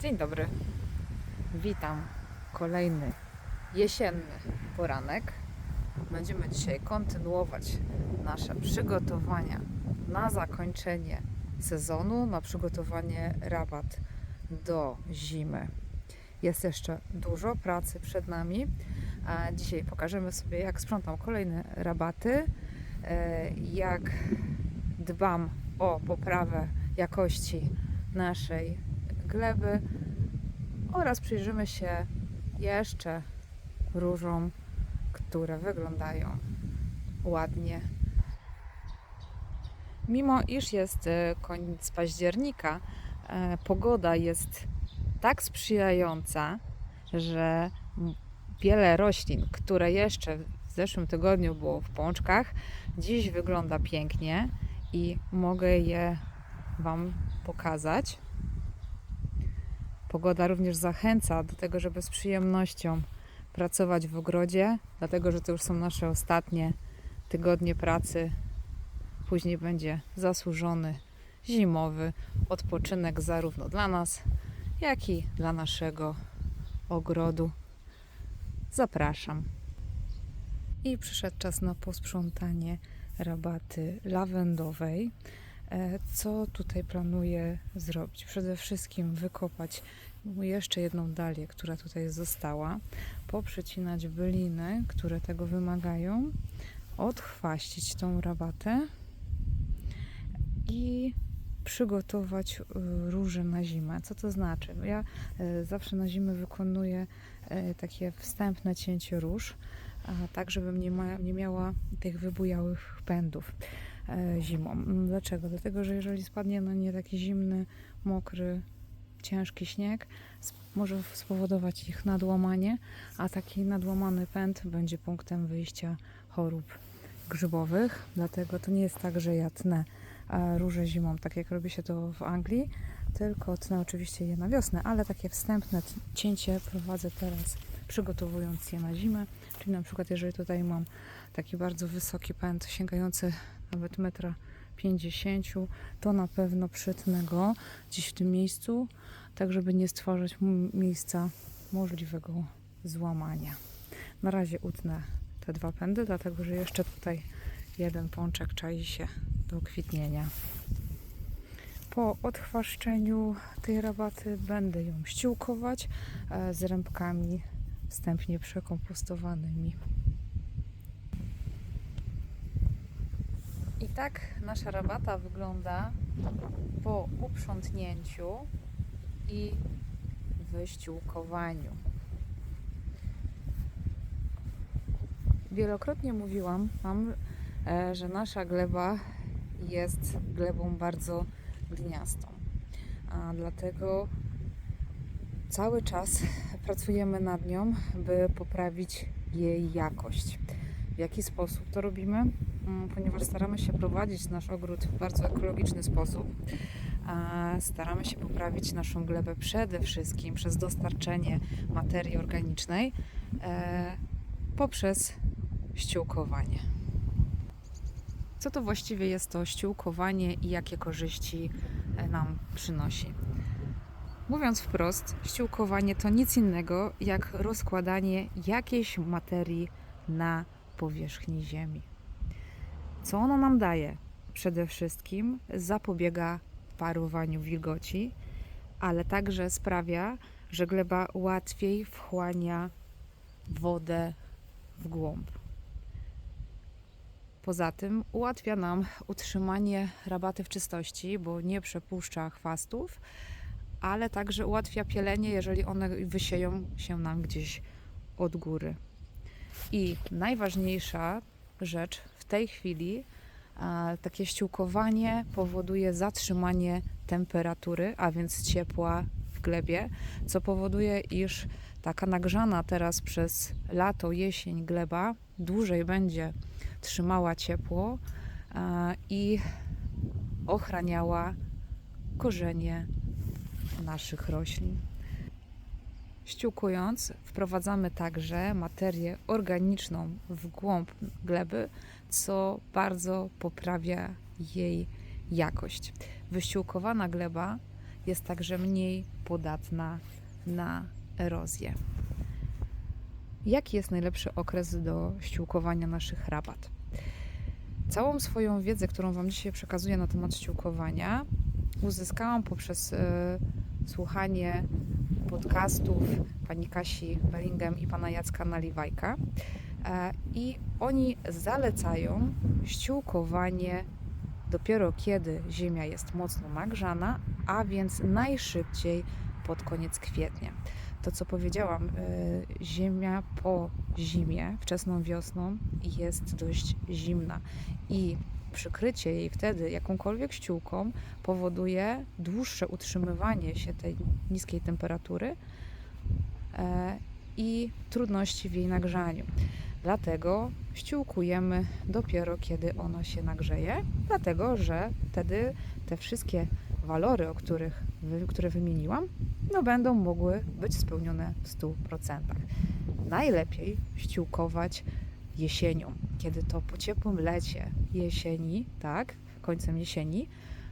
Dzień dobry. Witam. Kolejny jesienny poranek. Będziemy dzisiaj kontynuować nasze przygotowania na zakończenie sezonu, na przygotowanie rabat do zimy. Jest jeszcze dużo pracy przed nami. A dzisiaj pokażemy sobie, jak sprzątam kolejne rabaty, e, jak dbam o poprawę jakości naszej gleby oraz przyjrzymy się jeszcze różom, które wyglądają ładnie. Mimo iż jest e, koniec października, e, pogoda jest tak sprzyjająca, że wiele roślin, które jeszcze w zeszłym tygodniu było w pączkach, dziś wygląda pięknie i mogę je Wam pokazać. Pogoda również zachęca do tego, żeby z przyjemnością pracować w ogrodzie, dlatego że to już są nasze ostatnie tygodnie pracy. Później będzie zasłużony zimowy odpoczynek zarówno dla nas, jak i dla naszego ogrodu. Zapraszam. I przyszedł czas na posprzątanie rabaty lawendowej. E, Co tutaj planuję zrobić? Przede wszystkim wykopać jeszcze jedną dalię, która tutaj została, poprzecinać byliny, które tego wymagają, odchwaścić tą rabatę i przygotować y, róże na zimę. Co to znaczy? Ja y, zawsze na zimę wykonuję takie wstępne cięcie róż, tak, żebym nie, ma, nie miała tych wybujałych pędów e, zimą. Mm, Dlaczego? Dlatego, że jeżeli spadnie na nie taki zimny, mokry, ciężki śnieg, może spowodować ich nadłamanie, a taki nadłamany pęd będzie punktem wyjścia chorób grzybowych. Dlatego to nie jest tak, że ja tnę e, róże zimą, tak jak robi się to w Anglii, tylko tnę oczywiście je na wiosnę, ale takie wstępne cięcie prowadzę teraz, przygotowując je na zimę. Czyli na przykład, jeżeli tutaj mam taki bardzo wysoki pęd, sięgający nawet metra 50, to na pewno przytnę go gdzieś w tym miejscu, tak żeby nie stwarzać miejsca możliwego złamania. Na razie utnę te dwa pędy, dlatego że jeszcze tutaj jeden pączek czai się do kwitnienia. Po odchwaszczeniu tej rabaty będę ją ściółkować e, z rębkami wstępnie przekompostowanymi. I tak nasza rabata wygląda po uprzątnięciu i wyściółkowaniu. Wielokrotnie mówiłam Wam, e, że nasza gleba jest glebą bardzo gliniastą. A dlatego cały czas pracujemy nad nią, by poprawić jej jakość. W jaki sposób to robimy? Mm, Ponieważ staramy się prowadzić nasz ogród w bardzo ekologiczny sposób, staramy się poprawić naszą glebę przede wszystkim przez dostarczenie materii organicznej e, poprzez ściółkowanie. Co to właściwie jest to ściółkowanie i jakie korzyści e, nam przynosi? Mówiąc wprost, ściółkowanie to nic innego jak rozkładanie jakiejś materii na powierzchni Ziemi. Co ono nam daje? Przede wszystkim zapobiega parowaniu wilgoci, ale także sprawia, że gleba łatwiej wchłania wodę w głąb. Poza tym ułatwia nam utrzymanie rabaty w czystości, bo nie przepuszcza chwastów, ale także ułatwia pielenie, jeżeli one wysieją się nam gdzieś od góry. I najważniejsza rzecz tej chwili, takie ściółkowanie powoduje zatrzymanie temperatury, a więc ciepła w glebie, co powoduje, iż taka nagrzana teraz przez lato, jesień gleba dłużej będzie trzymała ciepło i ochraniała korzenie naszych roślin. Ściółkując, wprowadzamy także materię organiczną w głąb gleby, co bardzo poprawia jej jakość. Wyściółkowana gleba jest także mniej podatna na erozję. Jaki jest najlepszy okres do ściółkowania naszych rabat? Całą swoją wiedzę, którą Wam dzisiaj przekazuję na temat ściółkowania, uzyskałam poprzez e, słuchanie podcastów pani Kasi Bellingham i pana Jacka Naliwajka. E, I oni zalecają ściółkowanie dopiero kiedy ziemia jest mocno nagrzana, a więc najszybciej pod koniec kwietnia. To co powiedziałam, e, ziemia po zimie, wczesną wiosną jest dość zimna i przykrycie jej wtedy jakąkolwiek ściółką powoduje dłuższe utrzymywanie się tej niskiej temperatury e, i trudności w jej nagrzaniu. Dlatego ściółkujemy dopiero kiedy ono się nagrzeje, dlatego że wtedy te wszystkie walory, o których, które wymieniłam, no będą mogły być spełnione w 100%. Najlepiej ściółkować jesienią, kiedy to po ciepłym lecie jesieni, tak, końcem jesieni,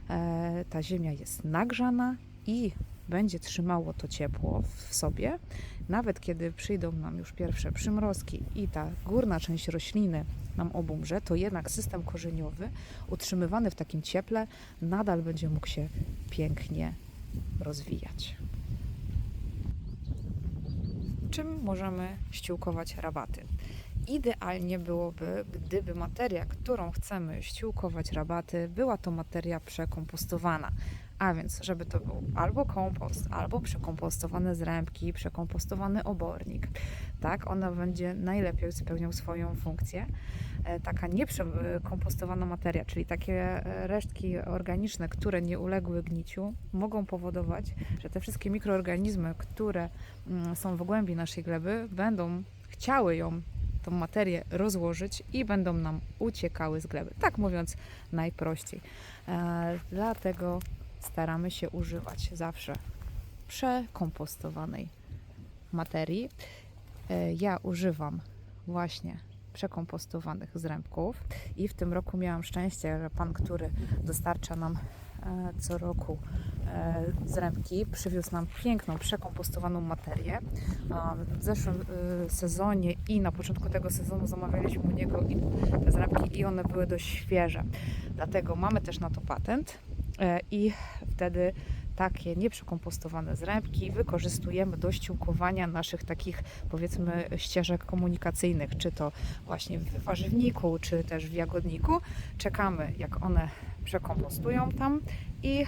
e, ta ziemia jest nagrzana i będzie trzymało to ciepło w sobie, nawet kiedy przyjdą nam już pierwsze przymrozki i ta górna część rośliny nam obumrze, to jednak system korzeniowy utrzymywany w takim cieple nadal będzie mógł się pięknie rozwijać. Czym możemy ściółkować rabaty? Idealnie byłoby, gdyby materia, którą chcemy ściółkować rabaty, była to materia przekompostowana. A więc, żeby to był albo kompost, albo przekompostowane zrębki, przekompostowany obornik. Tak, ona będzie najlepiej spełniał swoją funkcję. E, Taka nieprzekompostowana materia, czyli takie e, resztki organiczne, które nie uległy gniciu, mogą powodować, że te wszystkie mikroorganizmy, które mm, są w głębi naszej gleby, będą chciały ją tą materię rozłożyć i będą nam uciekały z gleby. Tak mówiąc najprościej. E, dlatego staramy się używać zawsze przekompostowanej materii. E, ja używam właśnie przekompostowanych zrębków i w tym roku miałam szczęście, że pan, który dostarcza nam co roku e, zrębki, przywiózł nam piękną, przekompostowaną materię. W zeszłym e, sezonie i na początku tego sezonu zamawialiśmy u niego te zrębki i one były dość świeże. Dlatego mamy też na to patent e, i wtedy takie nieprzekompostowane zrębki wykorzystujemy do ściółkowania naszych takich powiedzmy ścieżek komunikacyjnych, czy to właśnie w warzywniku, czy też w jagodniku. Czekamy jak one przekompostują tam i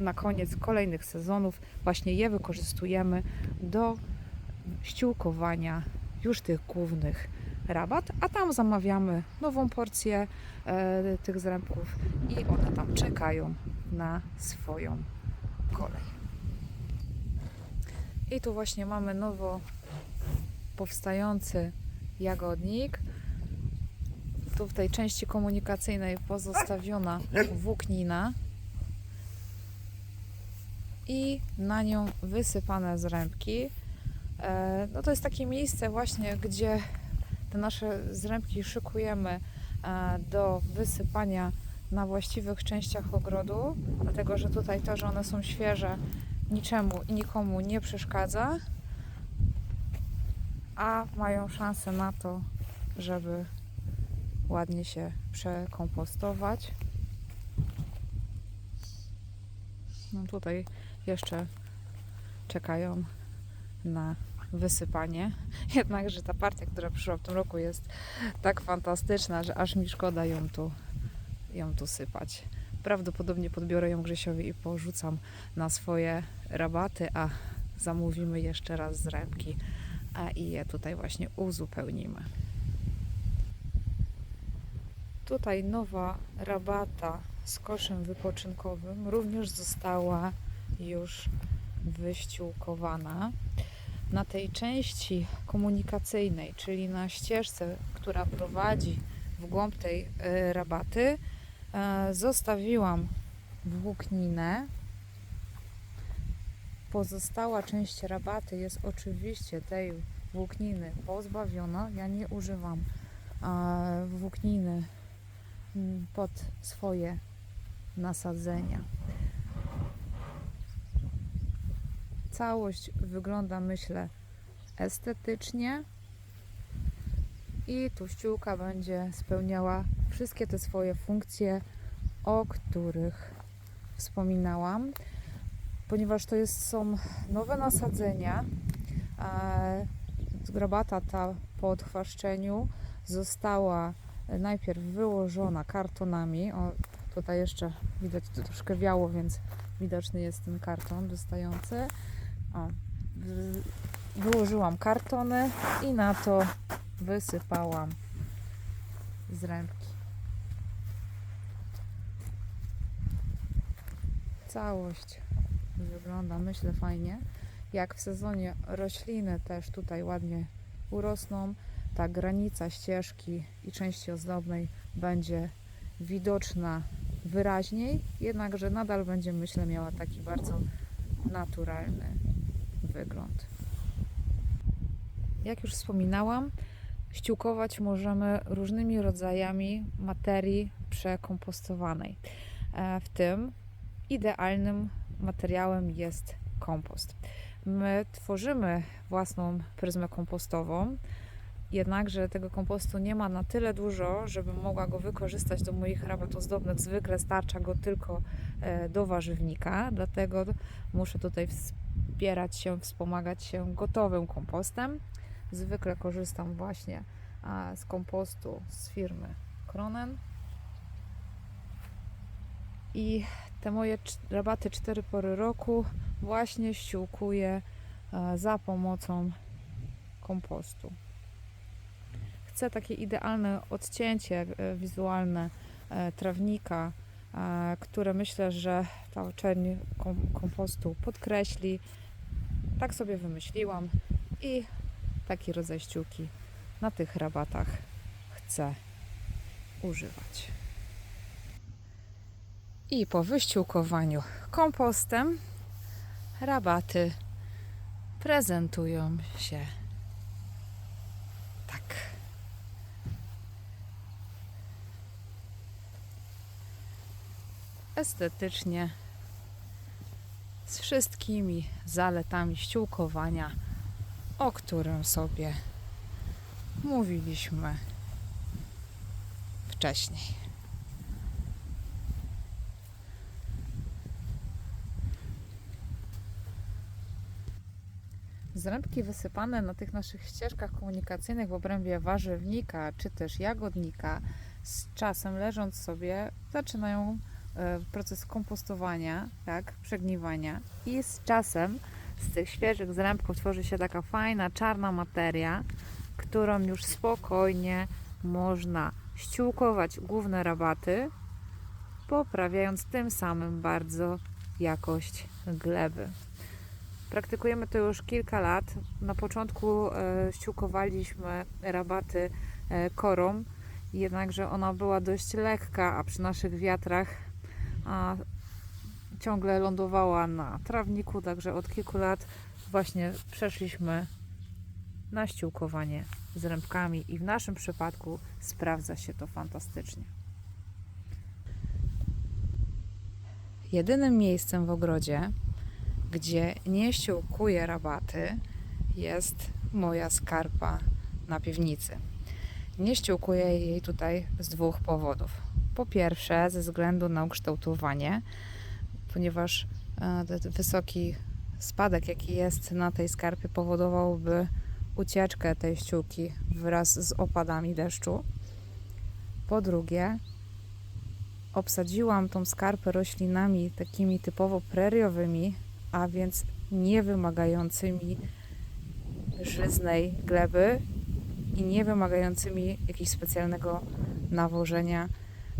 na koniec kolejnych sezonów właśnie je wykorzystujemy do ściółkowania już tych głównych rabat, a tam zamawiamy nową porcję e, tych zrębków i one tam czekają na swoją kolej. I tu właśnie mamy nowo powstający jagodnik. Tu w tej części komunikacyjnej pozostawiona włóknina i na nią wysypane zrębki. E, No to jest takie miejsce właśnie, gdzie te nasze zrębki szykujemy e, do wysypania na właściwych częściach ogrodu, dlatego że tutaj to, że one są świeże, niczemu i nikomu nie przeszkadza, a mają szansę na to, żeby ładnie się przekompostować. No tutaj jeszcze czekają na wysypanie. Jednakże ta partia, która przyszła w tym roku jest tak fantastyczna, że aż mi szkoda ją tu, ją tu sypać. Prawdopodobnie podbiorę ją Grzesiowi i porzucam na swoje rabaty, a zamówimy jeszcze raz zrębki a i je tutaj właśnie uzupełnimy. Tutaj nowa rabata z koszem wypoczynkowym również została już wyściółkowana. Na tej części komunikacyjnej, czyli na ścieżce, która prowadzi w głąb tej e, rabaty, zostawiłam włókninę. Pozostała część rabaty jest oczywiście tej włókniny pozbawiona. Ja nie używam e, włókniny pod swoje nasadzenia. Całość wygląda, myślę, estetycznie. I tu ściółka będzie spełniała wszystkie te swoje funkcje, o których wspominałam. Ponieważ to jest, są nowe nasadzenia, grabata ta po odchwaszczeniu została najpierw wyłożona kartonami. O, tutaj jeszcze widać, to troszkę wiało, więc widoczny jest ten karton wystający. O, wy- wyłożyłam kartony i na to wysypałam zrębki. Całość wygląda, myślę, fajnie. Jak w sezonie rośliny też tutaj ładnie urosną, ta granica ścieżki i części ozdobnej będzie widoczna wyraźniej, jednakże nadal będzie, myślę, miała taki bardzo naturalny wygląd. Jak już wspominałam, ściółkować możemy różnymi rodzajami materii przekompostowanej. E, W tym idealnym materiałem jest kompost. My tworzymy własną pryzmę kompostową, jednakże tego kompostu nie ma na tyle dużo, żebym mogła go wykorzystać do moich rabat ozdobnych. Zwykle starcza go tylko e, do warzywnika, dlatego muszę tutaj wspierać się, wspomagać się gotowym kompostem. Zwykle korzystam właśnie z kompostu z firmy Kronen. I te moje rabaty cztery pory roku właśnie ściółkuję za pomocą kompostu. Chcę takie idealne odcięcie e, wizualne e, trawnika, które myślę, że ta czerń kom- kompostu podkreśli. Tak sobie wymyśliłam i taki rodzaj ściółki na tych rabatach chcę używać. I po wyściółkowaniu kompostem rabaty prezentują się tak. Estetycznie z wszystkimi zaletami ściółkowania, o którym sobie mówiliśmy wcześniej. Zrębki wysypane na tych naszych ścieżkach komunikacyjnych w obrębie warzywnika czy też jagodnika z czasem leżąc sobie zaczynają e, proces kompostowania, tak, przegniwania i z czasem z tych świeżych zrębków tworzy się taka fajna czarna materia, którą już spokojnie można ściółkować główne rabaty, poprawiając tym samym bardzo jakość gleby. Praktykujemy to już kilka lat. Na początku e, ściółkowaliśmy rabaty e, korą, jednakże ona była dość lekka, a przy naszych wiatrach ciągle lądowała na trawniku, także od kilku lat właśnie przeszliśmy na ściółkowanie z rębkami i w naszym przypadku sprawdza się to fantastycznie. Jedynym miejscem w ogrodzie, gdzie nie ściółkuję rabaty, jest moja skarpa na piwnicy. Nie ściółkuję jej tutaj z dwóch powodów. Po pierwsze, ze względu na ukształtowanie, ponieważ e, wysoki spadek, jaki jest na tej skarpie, powodowałby ucieczkę tej ściółki wraz z opadami deszczu. Po drugie, obsadziłam tą skarpę roślinami takimi typowo preriowymi, a więc nie wymagającymi żyznej gleby i nie wymagającymi jakiegoś specjalnego nawożenia,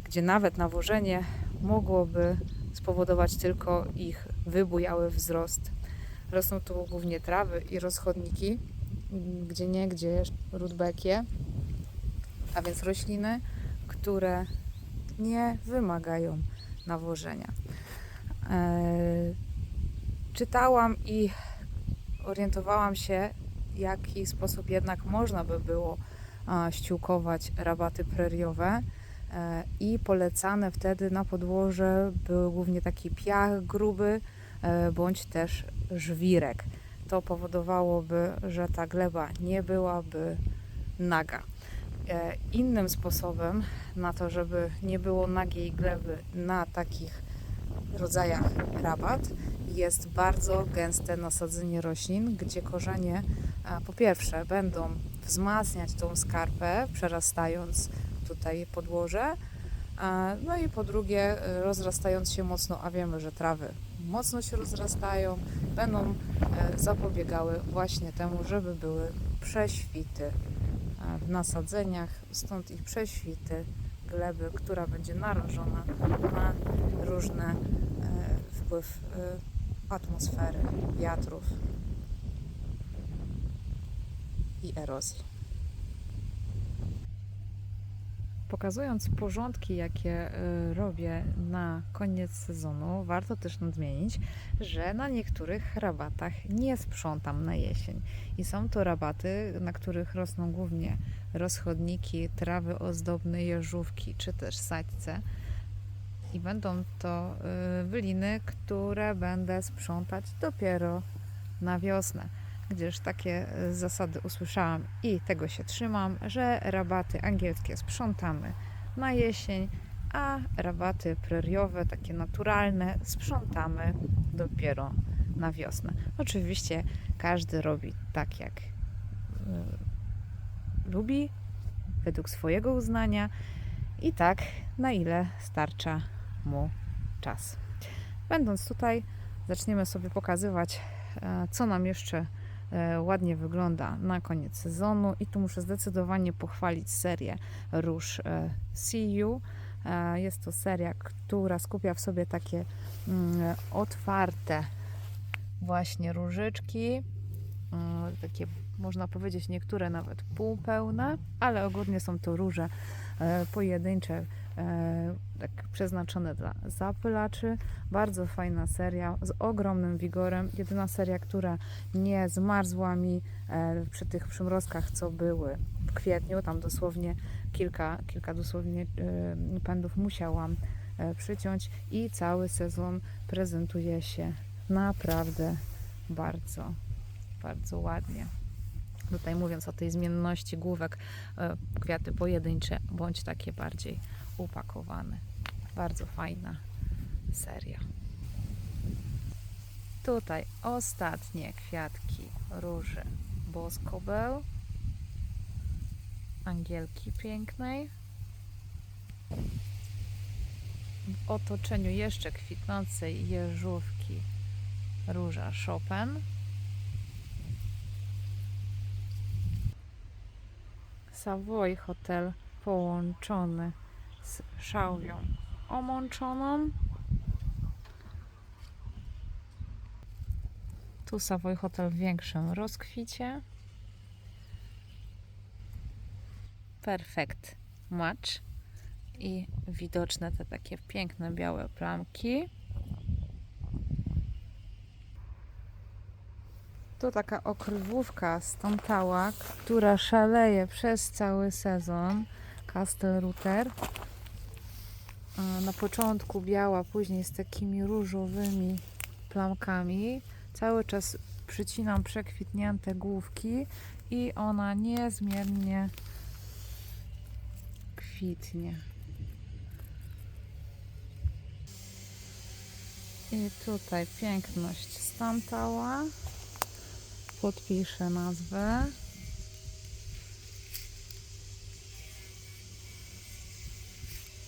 gdzie nawet nawożenie mogłoby spowodować tylko ich wybujały wzrost. Rosną tu głównie trawy i rozchodniki, gdzie nie, gdzie rudbekie, a więc rośliny, które nie wymagają nawożenia. Eee, czytałam i orientowałam się, w jaki sposób jednak można by było ściółkować rabaty preriowe i polecane wtedy na podłoże był głównie taki piach gruby e, bądź też żwirek. To powodowałoby, że ta gleba nie byłaby naga. E, Innym sposobem na to, żeby nie było nagiej gleby na takich rodzajach rabat, jest bardzo gęste nasadzenie roślin, gdzie korzenie po pierwsze będą wzmacniać tą skarpę, przerastając tutaj podłoże, a, no i po drugie e, rozrastając się mocno, a wiemy, że trawy mocno się rozrastają, będą e, zapobiegały właśnie temu, żeby były prześwity e, w nasadzeniach, stąd ich prześwity gleby, która będzie narażona na różne e, wpływ e, atmosfery, wiatrów i erozji. Pokazując porządki, jakie e, robię na koniec sezonu, warto też nadmienić, że na niektórych rabatach nie sprzątam na jesień. I są to rabaty, na których rosną głównie rozchodniki, trawy ozdobne, jeżówki czy też sadźce. I będą to y, wyliny, które będę sprzątać dopiero na wiosnę. Gdyż takie y, zasady usłyszałam i tego się trzymam, że rabaty angielskie sprzątamy na jesień, a rabaty preriowe, takie naturalne, sprzątamy dopiero na wiosnę. Oczywiście każdy robi tak, jak y, lubi, według swojego uznania i tak, na ile starcza mu czas. Będąc tutaj, zaczniemy sobie pokazywać, e, co nam jeszcze e, ładnie wygląda na koniec sezonu. I tu muszę zdecydowanie pochwalić serię Róż e, See You. E, Jest to seria, która skupia w sobie takie mm, otwarte właśnie różyczki, mm, takie można powiedzieć niektóre nawet półpełne, ale ogólnie są to róże e, pojedyncze, e, tak przeznaczone dla zapylaczy. Bardzo fajna seria z ogromnym wigorem. Jedyna seria, która nie zmarzła mi e, przy tych przymrozkach, co były w kwietniu. Tam dosłownie kilka, kilka dosłownie e, pędów musiałam e, przyciąć i cały sezon prezentuje się naprawdę bardzo, bardzo ładnie. Tutaj mówiąc o tej zmienności główek, e, kwiaty pojedyncze bądź takie bardziej upakowane. Bardzo fajna seria. Tutaj ostatnie kwiatki róży boskobeł, angielki pięknej. W otoczeniu jeszcze kwitnącej jeżówki róża Chopin. Savoy Hotel połączony z szałwią omączoną. Tu Savoy Hotel w większym rozkwicie. Perfect match. I widoczne te takie piękne białe plamki. Tu taka okrywówka stątała, która szaleje przez cały sezon. Castle Router. Na początku biała, później z takimi różowymi plamkami. Cały czas przycinam przekwitnięte główki i ona niezmiennie kwitnie. I tutaj piękność stantała podpiszę nazwę.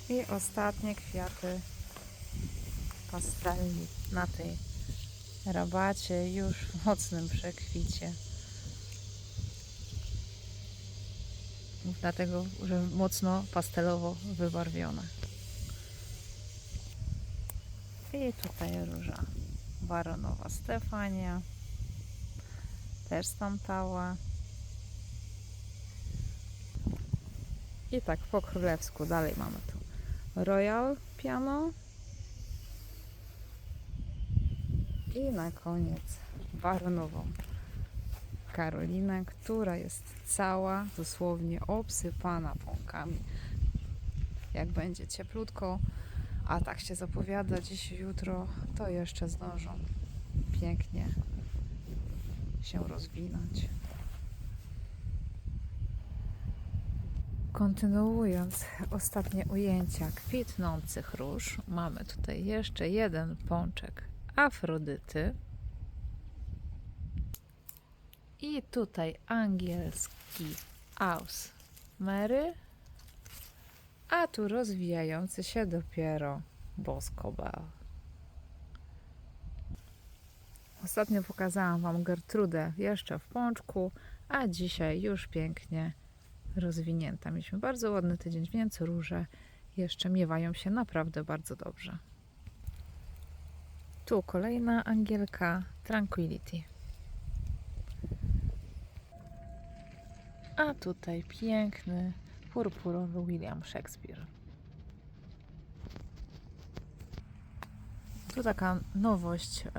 I ostatnie kwiaty pastelni na tej rabacie już w mocnym przekwicie. Dlatego, że mocno pastelowo wybarwione. I tutaj róża baronowa Stefania też stąpała. I tak po królewsku dalej mamy tu Royal Piano. I na koniec baronową Karolinę, która jest cała dosłownie obsypana pąkami. Jak będzie cieplutko, a tak się zapowiada dziś jutro, to jeszcze zdążą pięknie się rozwinąć. Kontynuując ostatnie ujęcia kwitnących róż, mamy tutaj jeszcze jeden pączek Afrodyty. I tutaj angielski Aus Mary, a tu rozwijający się dopiero Boskobel. Ostatnio pokazałam Wam Gertrudę jeszcze w pączku, a dzisiaj już pięknie rozwinięta. Mieliśmy bardzo ładny tydzień, więc róże jeszcze miewają się naprawdę bardzo dobrze. Tu kolejna angielka Tranquility. A tutaj piękny, purpurowy William Shakespeare. Tu taka nowość e,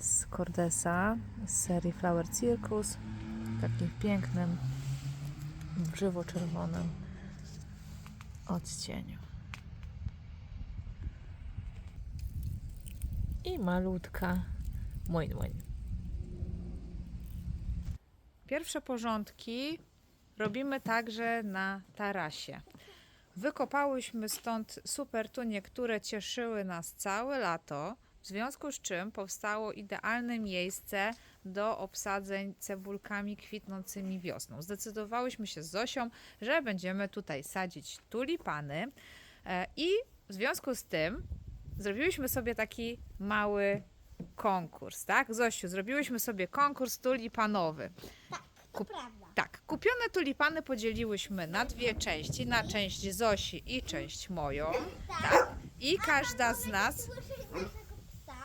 z Cordesa z serii Flower Circus. W takim pięknym, brzywo-czerwonym odcieniu. I malutka Moin Moin. Pierwsze porządki robimy także na tarasie. Wykopałyśmy stąd super tunie, które cieszyły nas całe lato, w związku z czym powstało idealne miejsce do obsadzeń cebulkami kwitnącymi wiosną. Zdecydowałyśmy się z Zosią, że będziemy tutaj sadzić tulipany e, i w związku z tym zrobiłyśmy sobie taki mały konkurs, tak? Zosiu, zrobiłyśmy sobie konkurs tulipanowy. To prawda. Tak, kupione tulipany podzieliłyśmy na dwie części, na część Zosi i część moją. Tak. I każda z nas?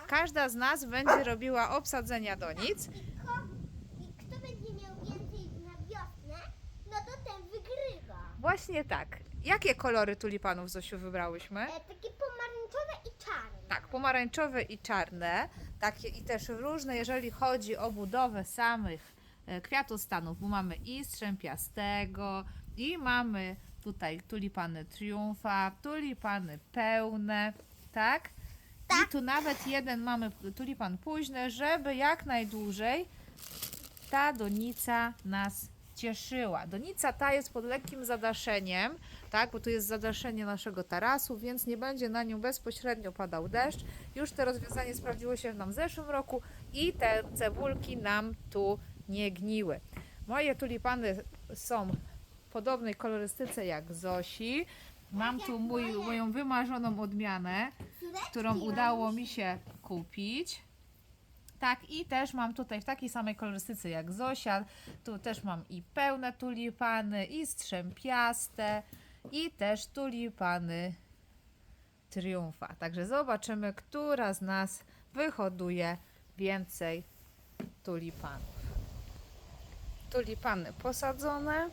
Każda z nas będzie robiła obsadzenia kto, I kto będzie miał więcej na wiosnę, no to ten wygrywa. Właśnie tak. Jakie kolory tulipanów Zosiu wybrałyśmy? E, takie pomarańczowe i czarne. Tak, pomarańczowe i czarne, takie i też różne, jeżeli chodzi o budowę samych e, kwiatostanów, bo mamy i strzępiastego, i mamy tutaj tulipany triumfa, tulipany pełne, tak? I tu nawet jeden mamy tulipan późny, żeby jak najdłużej ta donica nas cieszyła. Donica ta jest pod lekkim zadaszeniem, tak, bo tu jest zadaszenie naszego tarasu, więc nie będzie na nią bezpośrednio padał deszcz. Już to rozwiązanie sprawdziło się nam w zeszłym roku i te cebulki nam tu nie gniły. Moje tulipany są w podobnej kolorystyce jak Zosi. Mam tu mój, moją wymarzoną odmianę, którą udało mi się kupić. Tak, i też mam tutaj w takiej samej kolorystyce jak Zosia. Tu też mam i pełne tulipany, i strzępiaste, i też tulipany triumfa. Także zobaczymy, która z nas wyhoduje więcej tulipanów. Tulipany posadzone,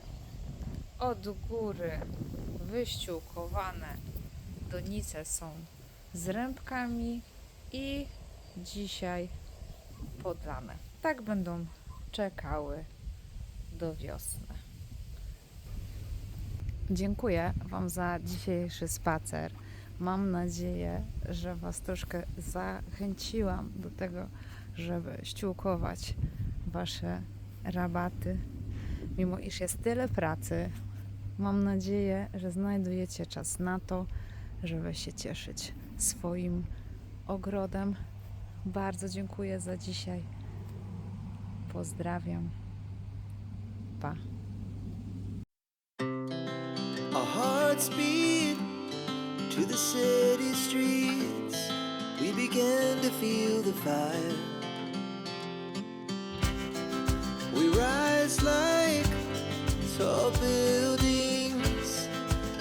od góry wyściółkowane donice są z rębkami i dzisiaj podlane. Tak będą czekały do wiosny. Dziękuję Wam za dzisiejszy spacer. Mam nadzieję, że Was troszkę zachęciłam do tego, żeby ściółkować Wasze rabaty. Mimo iż jest tyle pracy, mam nadzieję, że znajdujecie czas na to, żeby się cieszyć swoim ogrodem. Bardzo dziękuję za dzisiaj. Pozdrawiam. Pa. To the city streets. We began to feel the fire. We rise like tall